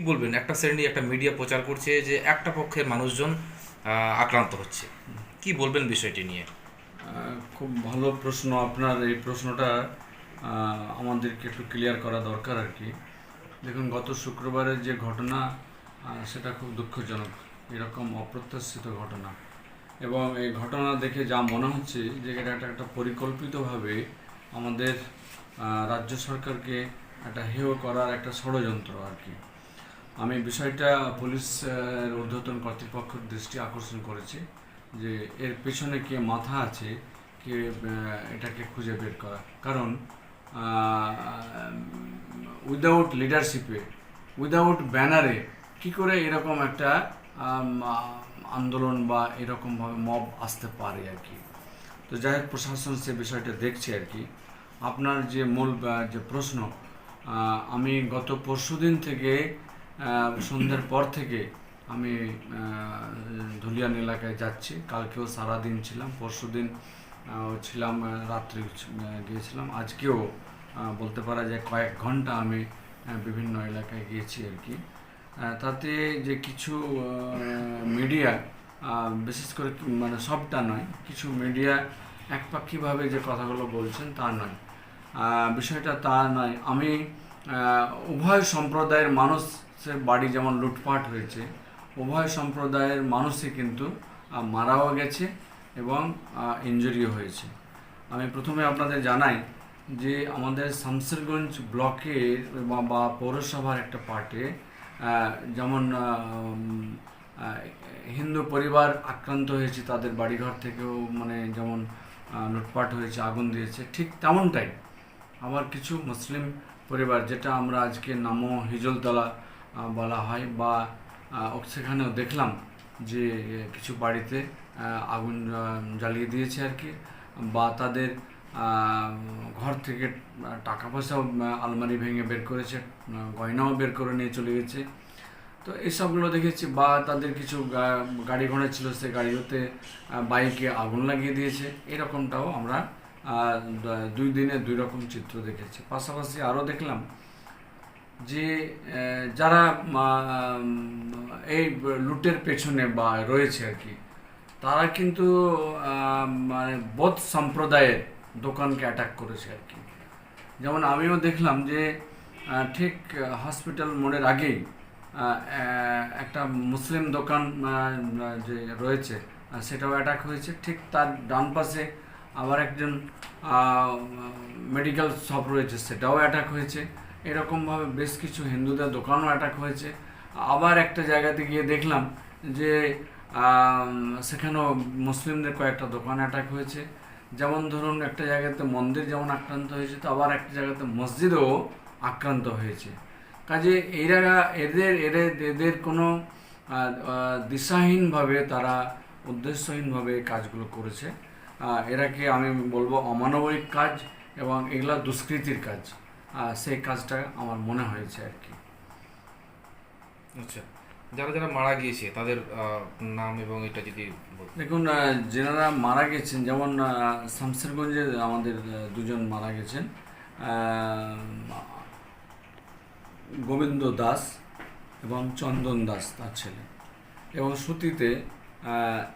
কি বলবেন? একটা শ্রেণি, একটা মিডিয়া প্রচার করছে যে একটা পক্ষের মানুষজন আক্রান্ত হচ্ছে। কি বলবেন বিষয়টি নিয়ে? খুব ভালো প্রশ্ন আপনার। এই প্রশ্নটা আমাদেরকে একটু ক্লিয়ার করা দরকার আর কি। দেখুন, গত শুক্রবারের যে ঘটনা সেটা খুব দুঃখজনক। এরকম অপ্রত্যাশিত ঘটনা। এবং এই ঘটনা দেখে যা মনে হচ্ছে যে এটা একটা একটা পরিকল্পিতভাবে আমাদের রাজ্য সরকারকে একটা হেয় করার একটা ষড়যন্ত্র আর কি। আমি বিষয়টা পুলিশ আহ, ঊর্ধ্বতন কর্তৃপক্ষের দৃষ্টি আকর্ষণ করেছি যে এর পেছনে কে মাথা আছে কে এটাকে খুঁজে বের করা। কারণ উইদাউট লিডারশিপে উইদাউট ব্যানারে কি করে এরকম একটা আন্দোলন বা এরকমভাবে মব আসতে পারে আর কি? তো যাই হোক প্রশাসন সে বিষয়টা দেখছে আর কি। আপনার যে মূল যে প্রশ্ন আমি গত পরশুদিন থেকে আহ, সন্ধ্যের পর থেকে আমি ধুলিয়ান এলাকায় যাচ্ছি। কালকেও সারাদিন ছিলাম পরশুদিন আহ, ছিলাম রাত্রি গিয়েছিলাম। আজকেও বলতে পারা যায় কয়েক ঘণ্টা আমি বিভিন্ন এলাকায় গিয়েছি আর কি। তাতে যে কিছু মিডিয়া বিশেষ করে মানে সবটা নয় কিছু মিডিয়া একপাক্ষিভাবে যে কথাগুলো বলছেন তা নয়। বিষয়টা তা নয়। আমি উভয় সম্প্রদায়ের মানুষের বাড়ি যেমন লুটপাট হয়েছে, উভয় সম্প্রদায়ের মানুষই কিন্তু মারাও গেছে এবং ইঞ্জুরিও হয়েছে। আমি প্রথমে আপনাদের জানাই যে আমাদের শামসেরগঞ্জ ব্লকের বা- পৌরসভার একটা পার্টে যেমন হিন্দু পরিবার আক্রান্ত হয়েছে তাদের বাড়িঘর থেকেও মানে যেমন লুটপাট হয়েছে, আগুন দিয়েছে, ঠিক তেমনটাই। আবার কিছু মুসলিম পরিবার, যেটা আমরা আজকে নামো হিজলতলা বলা হয় বা সেখানেও দেখলাম যে কিছু বাড়িতে আগুন জ্বালিয়ে দিয়েছে আর কি, বা তাদের ঘর থেকে টাকা পয়সাও আলমারি ভেঙে বের করেছে গয়নাও বের করে নিয়ে চলে গেছে। তো এইসবগুলো দেখেছি, বা তাদের কিছু গাড়ি ঘোড়া ছিল, সে গাড়িতে বাইকে আগুন লাগিয়ে দিয়েছে। এরকমটাও আমরা দুই দিনে দুই রকম চিত্র দেখেছি। পাশাপাশি আরও দেখলাম যে যারা এই লুটের পেছনে বা রয়েছে আর কি, তারা কিন্তু মানে বোধ সম্প্রদায়ের দোকানকে অ্যাটাক করেছে আর কি। যেমন আমিও দেখলাম যে ঠিক হসপিটাল মোড়ের আগেই একটা মুসলিম দোকান যে রয়েছে সেটাও অ্যাটাক হয়েছে। ঠিক তার ডান পাশে আবার একজন মেডিকেল শপ রয়েছে, সেটাও অ্যাটাক হয়েছে। এরকমভাবে বেশ কিছু হিন্দুদের দোকানও অ্যাটাক হয়েছে। আবার একটা জায়গাতে গিয়ে দেখলাম যে সেখানেও মুসলিমদের কয়েকটা দোকান অ্যাটাক হয়েছে। যেমন ধরুন একটা জায়গাতে মন্দির যেমন আক্রান্ত হয়েছে, তো আবার একটা জায়গাতে মসজিদও আক্রান্ত হয়েছে। কাজে এরা, এদের এদের এদের কোনো দিশাহীনভাবে তারা উদ্দেশ্যহীনভাবে কাজগুলো করেছে। এরাকে আমি বলব অমানবিক কাজ এবং এগুলা দুষ্কৃতির কাজ। সেই কাজটা আমার মনে হয়েছে আর কি। আচ্ছা যারা যারা মারা গিয়েছে তাদের নাম এবং এটা যদি দেখুন যেনারা মারা গেছেন যেমন শামসেরগঞ্জে আমাদের দুজন মারা গেছেন গোবিন্দ দাস এবং চন্দন দাস তার ছেলে এবং সুতিতে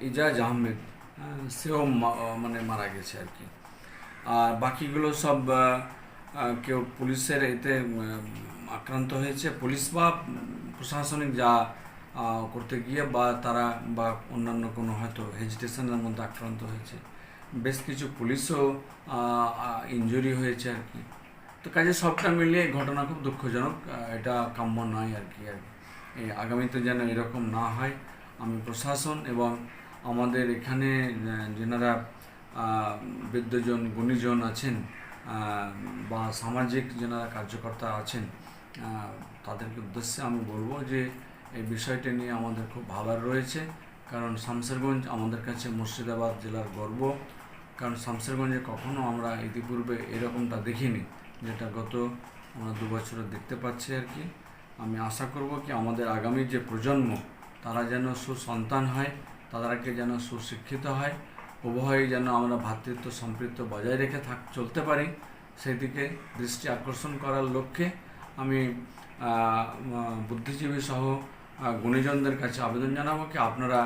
ইজাজ আহমেদ সেও মানে মারা গেছে আর কি। আর বাকিগুলো সব কেউ পুলিশের এতে আক্রান্ত হয়েছে। পুলিশ বা প্রশাসনিক যা করতে গিয়ে বা তারা বা অন্যান্য কোনো হয়তো হেজিটেশনের মধ্যে আক্রান্ত হয়েছে। বেশ কিছু পুলিশও ইনজুরি হয়েছে আর কি। তো কাজে সবটা মিলিয়ে ঘটনা খুব দুঃখজনক এটা কাম্য নয় আর কি আর। এই আগামীতে যেন এরকম না হয় আমি প্রশাসন এবং আমাদের এখানে যেনারা আহ, বিদ্যজন গুণীজন আছেন বা সামাজিক যেনারা কার্যকর্তা আছেন তাদেরকে উদ্দেশ্যে আমি বলব যে এই বিষয়টি নিয়ে আমাদের খুব ভাবার রয়েছে। কারণ শামসেরগঞ্জ আমাদের কাছে মুর্শিদাবাদ জেলার গর্ব। কারণ শামসেরগঞ্জে কখনো আমরা ইতিপূর্বে এরকমটা দেখিনি, যেটা গত আমরা দু বছরে দেখতে পাচ্ছি আর কি। আমি আশা করব কি আমাদের আগামী যে প্রজন্ম, তারা যেন সুসন্তান হয়, তাদেরকে যেন সুশিক্ষিত হয় উভয়ই যেন আমরা ভ্রাতৃত্ব সম্পৃক্ত বজায় রেখে থাক, চলতে পারি। সেদিকে দৃষ্টি আকর্ষণ করার লক্ষ্যে আমি বুদ্ধিজীবী সহ গুণীজনদের কাছে আবেদন জানাব কি আপনারা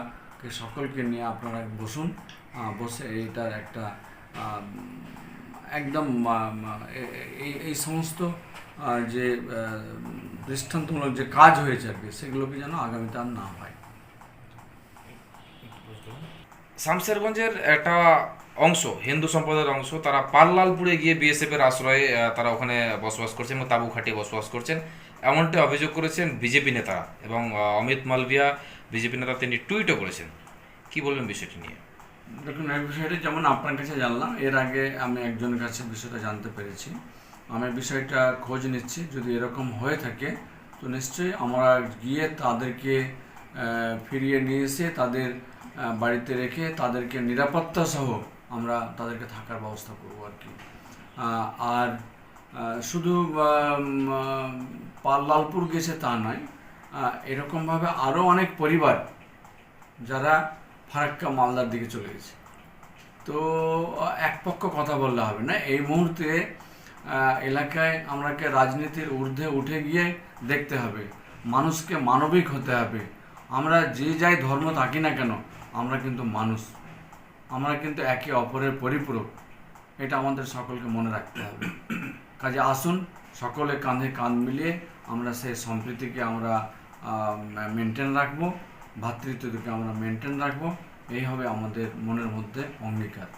সকলকে নিয়ে আপনারা বসুন বসে এইটার একটা একদম এই এই সমস্ত যে দৃষ্টান্তমূলক যে কাজ হয়েছে আর কি সেগুলোকে যেন আগামীতে আর না হয়। শামশেরগঞ্জের একটা অংশ, হিন্দু সম্প্রদায়ের অংশ, তারা পাল্লালপুরে গিয়ে বিএসএফ এর আশ্রয়ে তারা ওখানে বসবাস করছেন এবং তাঁবু খাটিয়ে বসবাস করছেন। এমনটি অভিযোগ করেছেন বিজেপি নেতারা এবং অমিত মালভিয়া, বিজেপি নেতা তিনি টুইটও করেছেন। কি বলবেন বিষয়টি নিয়ে? দেখুন এই বিষয়টি যেমন আপনার কাছে জানলাম, এর আগে আমি একজনের কাছে বিষয়টা জানতে পেরেছি। আমি বিষয়টা খোঁজ নিচ্ছি, যদি এরকম হয়ে থাকে, তো নিশ্চয়ই আমরা গিয়ে তাদেরকে ফিরিয়ে নিয়ে এসে তাদের বাড়িতে রেখে তাদেরকে নিরাপত্তা সহ আমরা তাদেরকে থাকার ব্যবস্থা করব আর কি। আর শুধু পাল্লালপুর গেছে তা নয় এরকমভাবে আরও অনেক পরিবার যারা ফারাক্কা মালদার দিকে চলে গেছে। তো এক পক্ষ কথা বললে হবে না। এই মুহূর্তে এলাকায় আমরাকে রাজনীতির ঊর্ধ্বে উঠে গিয়ে দেখতে হবে। মানুষকে মানবিক হতে হবে। আমরা যে যাই ধর্ম থাকি না কেন আমরা কিন্তু মানুষ। আমরা কিন্তু একে অপরের পরিপূরক। এটা আমাদের সকলকে মনে রাখতে হবে। কাজে আসুন, সকলে কাঁধে কাঁধ মিলিয়ে আমরা সেই সম্প্রীতিকে আমরা মেনটেন রাখব ভ্রাতৃত্বকে আমরা মেনটেন রাখব। এই হবে আমাদের মনের মধ্যে অঙ্গীকার।